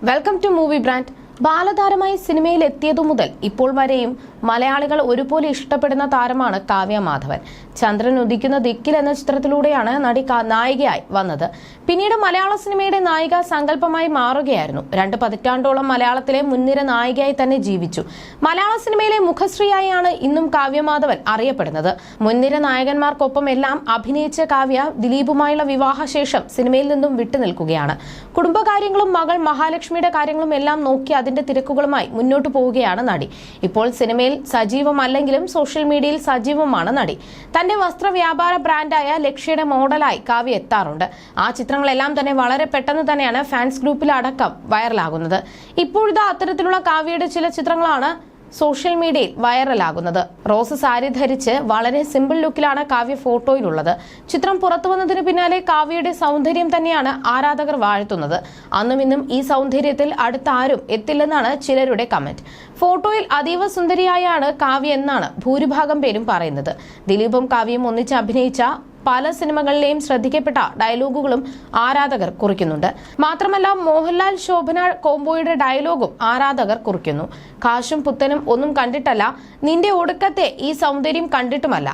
Welcome to movie brand ബാലതാരമായി സിനിമയിൽ എത്തിയതു മുതൽ ഇപ്പോൾ വരെയും മലയാളികൾ ഒരുപോലെ ഇഷ്ടപ്പെടുന്ന താരമാണ് കാവ്യ മാധവൻ. ചന്ദ്രൻ ഉദിക്കുന്ന ദിക്കിൽ എന്ന ചിത്രത്തിലൂടെയാണ് നടി നായികയായി വന്നത്. പിന്നീട് മലയാള സിനിമയുടെ നായിക സങ്കല്പമായി മാറുകയായിരുന്നു. രണ്ട് പതിറ്റാണ്ടോളം മലയാളത്തിലെ മുൻനിര നായികയായി തന്നെ ജീവിച്ചു. മലയാള സിനിമയിലെ മുഖശ്രീയായാണ് ഇന്നും കാവ്യ മാധവൻ അറിയപ്പെടുന്നത്. മുൻനിര നായകന്മാർക്കൊപ്പം എല്ലാം അഭിനയിച്ച കാവ്യ ദിലീപുമായുള്ള വിവാഹശേഷം സിനിമയിൽ നിന്നും വിട്ടുനിൽക്കുകയാണ് കുടുംബകാര്യങ്ങളും മകൾ മഹാലക്ഷ്മിയുടെ കാര്യങ്ങളും എല്ലാം നോക്കി അതിന്റെ തിരക്കുകളുമായി മുന്നോട്ടു പോവുകയാണ് നടി. ഇപ്പോൾ സിനിമയിൽ സജീവമല്ലെങ്കിലും സോഷ്യൽ മീഡിയയിൽ സജീവമാണ് നടി. തന്റെ വസ്ത്രവ്യാപാര ബ്രാൻഡായ ലക്ഷ്യയുടെ മോഡലായി കാവ്യ എത്താറുണ്ട്. ആ ചിത്രങ്ങളെല്ലാം തന്നെ വളരെ പെട്ടെന്ന് തന്നെയാണ് ഫാൻസ് ഗ്രൂപ്പിലടക്കം വൈറലാകുന്നത് ഇപ്പോഴത്തെ അത്തരത്തിലുള്ള കാവ്യയുടെ ചില ചിത്രങ്ങളാണ് സോഷ്യൽ മീഡിയയിൽ വൈറലാകുന്നത്. റോസ് സാരി ധരിച്ച് വളരെ സിമ്പിൾ ലുക്കിലാണ് കാവ്യ ഫോട്ടോയിലുള്ളത്. ചിത്രം പുറത്തു വന്നതിന് പിന്നാലെ കാവ്യയുടെ സൗന്ദര്യം തന്നെയാണ് ആരാധകർ വാഴ്ത്തുന്നത്. അന്നും ഇന്നും ഈ സൗന്ദര്യത്തിൽ അടുത്ത ആരും എത്തില്ലെന്നാണ് ചിലരുടെ കമന്റ്. ഫോട്ടോയിൽ അതീവ സുന്ദരിയായാണ് കാവ്യ എന്നാണ് ഭൂരിഭാഗം പേരും പറയുന്നത്. ദിലീപും കാവ്യയും ഒന്നിച്ച് അഭിനയിച്ച പല സിനിമകളിലെയും ശ്രദ്ധിക്കപ്പെട്ട ഡയലോഗുകളും ആരാധകർ കുറിക്കുന്നുണ്ട്. മാത്രമല്ല മോഹൻലാൽ ശോഭന കോംബോയുടെ ഡയലോഗും ആരാധകർ കുറിക്കുന്നു. കാശും പുത്തനും ഒന്നും കണ്ടിട്ടല്ല. നിന്റെ ഒടുക്കത്തെ ഈ സൗന്ദര്യം കണ്ടിട്ടുമല്ല.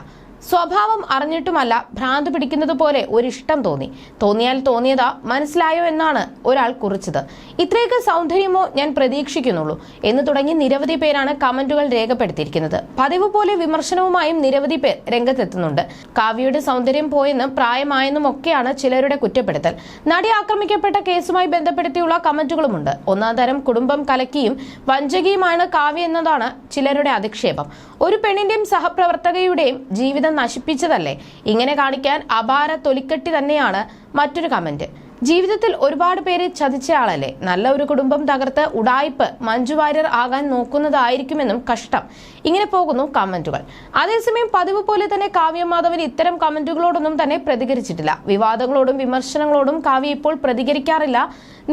സ്വഭാവം അറിഞ്ഞിട്ടുമല്ല ഭ്രാന്ത് പിടിക്കുന്നത് പോലെ ഒരിഷ്ടം തോന്നി. തോന്നിയാൽ തോന്നിയതാ മനസ്സിലായോ എന്നാണ് ഒരാൾ കുറിച്ചത്. ഇത്രയൊക്കെ സൗന്ദര്യമോ ഞാൻ പ്രതീക്ഷിക്കുന്നുള്ളൂ. എന്ന് തുടങ്ങി നിരവധി പേരാണ് കമന്റുകൾ രേഖപ്പെടുത്തിയിരിക്കുന്നത്. പതിവ് പോലെ വിമർശനവുമായും നിരവധി പേർ രംഗത്തെത്തുന്നുണ്ട്. കാവ്യയുടെ സൗന്ദര്യം പോയെന്നും പ്രായമായെന്നും ഒക്കെയാണ് ചിലരുടെ കുറ്റപ്പെടുത്തൽ. നടി ആക്രമിക്കപ്പെട്ട കേസുമായി ബന്ധപ്പെടുത്തിയുള്ള കമന്റുകളുമുണ്ട്. ഒന്നാം തരം കുടുംബം കലക്കിയും വഞ്ചകിയുമാണ് കാവ്യ എന്നതാണ് ചിലരുടെ അധിക്ഷേപം. ഒരു പെണ്ണിന്റെയും സഹപ്രവർത്തകയുടെയും ജീവിതം നശിപ്പിച്ചതല്ലേ? ഇങ്ങനെ കാണിക്കാൻ അപാര തൊലിക്കെട്ടി തന്നെയാണ് മറ്റൊരു കമന്റ്. ജീവിതത്തിൽ ഒരുപാട് പേരെ ചതിച്ചയാളല്ലേ നല്ല ഒരു കുടുംബം തകർത്ത് ഉടായിപ്പ് മഞ്ജു വാര്യർ ആകാൻ നോക്കുന്നതായിരിക്കുമെന്നും കഷ്ടം. ഇങ്ങനെ പോകുന്നു കമന്റുകൾ. അതേസമയം പതിവ് പോലെ തന്നെ കാവ്യ മാധവൻ ഇത്തരം കമന്റുകളോടൊന്നും തന്നെ പ്രതികരിച്ചിട്ടില്ല. വിവാദങ്ങളോടും വിമർശനങ്ങളോടും കാവ്യ ഇപ്പോൾ പ്രതികരിക്കാറില്ല.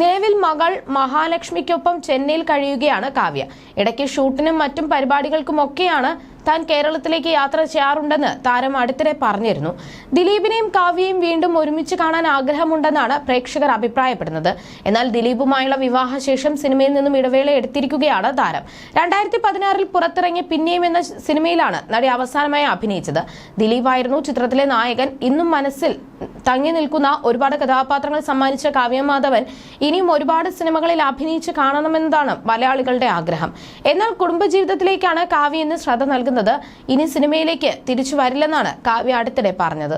നിലവിൽ മകൾ മഹാലക്ഷ്മിക്കൊപ്പം ചെന്നൈയിൽ കഴിയുകയാണ് കാവ്യ. ഇടയ്ക്ക് ഷൂട്ടിനും മറ്റും പരിപാടികൾക്കുമൊക്കെയാണ് താൻ കേരളത്തിലേക്ക് യാത്ര ചെയ്യാറുണ്ടെന്ന് താരം അടുത്തിടെ പറഞ്ഞിരുന്നു. ദിലീപിനെയും കാവ്യയും വീണ്ടും ഒരുമിച്ച് കാണാൻ ആഗ്രഹമുണ്ടെന്നാണ് പ്രേക്ഷകർ അഭിപ്രായപ്പെടുന്നത്. എന്നാൽ ദിലീപുമായുള്ള വിവാഹശേഷം സിനിമയിൽ നിന്നും ഇടവേള എടുത്തിരിക്കുകയാണ് താരം. രണ്ടായിരത്തി പതിനാറിൽ പുറത്തിറങ്ങിയ പിന്നെയും എന്ന സിനിമയിലാണ് നടി അവസാനമായി അഭിനയിച്ചത്. ദിലീപായിരുന്നു ചിത്രത്തിലെ നായകൻ. ഇന്നും മനസ്സിൽ തങ്ങി നിൽക്കുന്ന ഒരുപാട് കഥാപാത്രങ്ങൾ സമ്മാനിച്ച കാവ്യ മാധവൻ ഇനിയും ഒരുപാട് സിനിമകളിൽ അഭിനയിച്ച് കാണണമെന്നതാണ് മലയാളികളുടെ ആഗ്രഹം. എന്നാൽ കുടുംബജീവിതത്തിലേക്കാണ് കാവ്യ ഇന്ന് ശ്രദ്ധ നൽകുന്നത് ഇനി സിനിമയിലേക്ക് തിരിച്ചു വരില്ലെന്നാണ് കാവ്യ അടുത്തിടെ പറഞ്ഞത്.